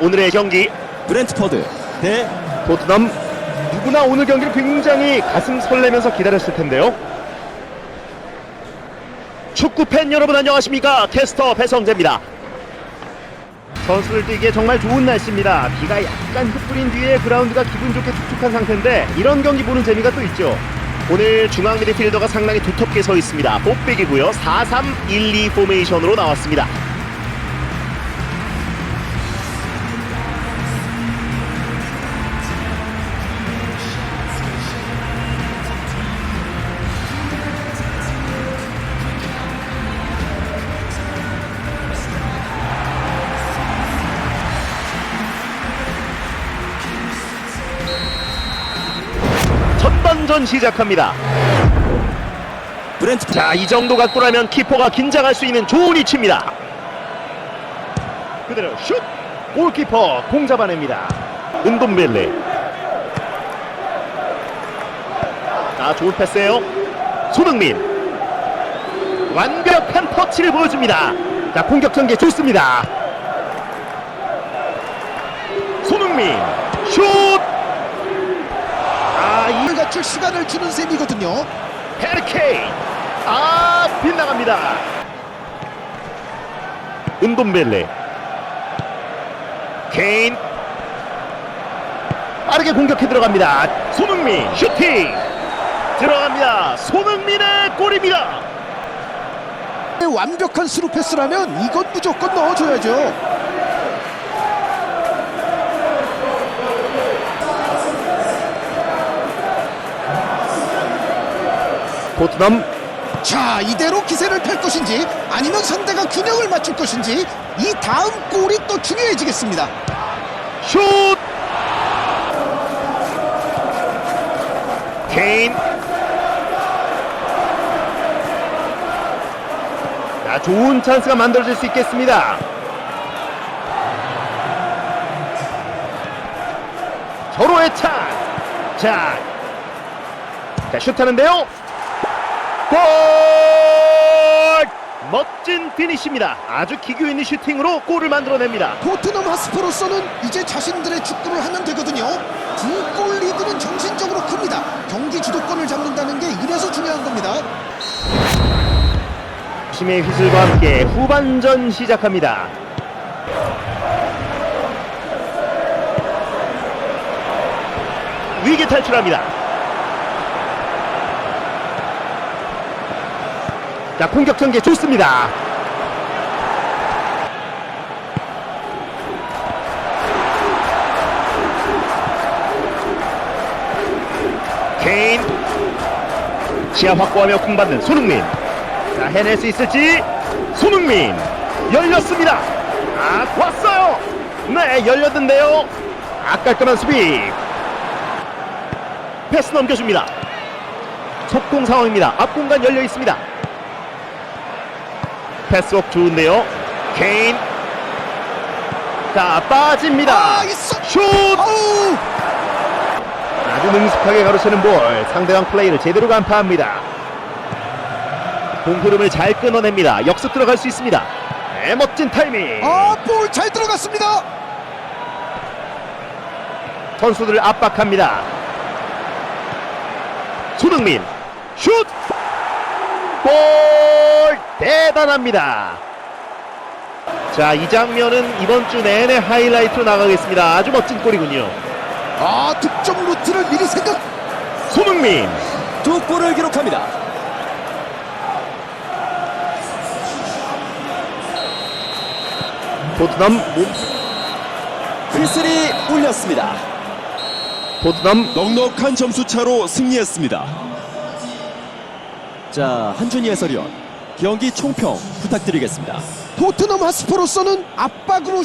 오늘의 경기 브렌트퍼드 대 토트넘 누구나 오늘 경기를 굉장히 가슴 설레면서 기다렸을 텐데요. 축구 팬 여러분 안녕하십니까? 캐스터 배성재입니다. 선수들 뛰기에 정말 좋은 날씨입니다. 비가 약간 흩뿌린 뒤에 그라운드가 기분 좋게 축축한 상태인데 이런 경기 보는 재미가 또 있죠. 오늘 중앙 미드필더가 상당히 두텁게 서 있습니다. 복백이고요. 4-3-1-2 포메이션으로 나왔습니다. 전반전 시작합니다. 브렌트퍼드 자, 이 정도 각도라면 키퍼가 긴장할 수 있는 좋은 위치입니다. 그대로 슛! 골키퍼 공 잡아냅니다. 은돔벨레. 자, 좋은 패스예요. 손흥민. 완벽한 터치를 보여줍니다. 자, 공격 전개 좋습니다. 손흥민. 슛! 갖출 시간을 주는 셈이거든요. 헤르케인. 아 빗나갑니다. 은돔벨레. 케인. 빠르게 공격해 들어갑니다. 손흥민 슈팅. 들어갑니다. 손흥민의 골입니다. 완벽한 스루 패스라면 이건 무조건 넣어줘야죠. 토트넘. 자, 이대로 기세를 펼 것인지 아니면 상대가 균형을 맞출 것인지 이 다음 골이 또 중요해지겠습니다. 슛! 케인. 자 좋은 찬스가 만들어질 수 있겠습니다. 서로의 찬스. 자, 자 슛하는데요 골 멋진 피니시입니다 아주 기교 있는 슈팅으로 골을 만들어냅니다 토트넘 하스퍼로서는 이제 자신들의 축구를 하면 되거든요. 두골 리드는 정신적으로 큽니다. 경기 주도권을 잡는다는 게 이래서 중요한 겁니다. 심의 휘슬과 함께 후반전 시작합니다. 위기 탈출합니다. 자 공격 전개 좋습니다. 시야 확보하며 공받는 손흥민. 자 해낼 수 있을지? 손흥민. 열렸습니다. 아 왔어요. 네 열렸는데요. 아 깔끔한 수비. 패스 넘겨줍니다. 속공 상황입니다. 앞 공간 열려 있습니다. 패스웍 좋은데요. 케인. 자 빠집니다. 아. 슛 아주 능숙하게 가로채는 볼. 상대방 플레이를 제대로 간파합니다. 공 흐름을 잘 끊어냅니다. 역습 들어갈 수 있습니다. 네, 멋진 타이밍. 아, 볼 잘 들어갔습니다. 선수들을 압박합니다. 손흥민 슛! 골! 대단합니다. 자 이 장면은 이번 주 내내 하이라이트로 나가겠습니다. 아주 멋진 골이군요 아, 득점 루트를 미리 생각. 손흥민 두 골을 기록합니다. 토트넘 몸 휘슬이 울렸습니다. 토트넘 넉넉한 점수 차로 승리했습니다. 자, 한준희 해설위원 경기 총평 부탁드리겠습니다. 토트넘 하스퍼로서는 압박으로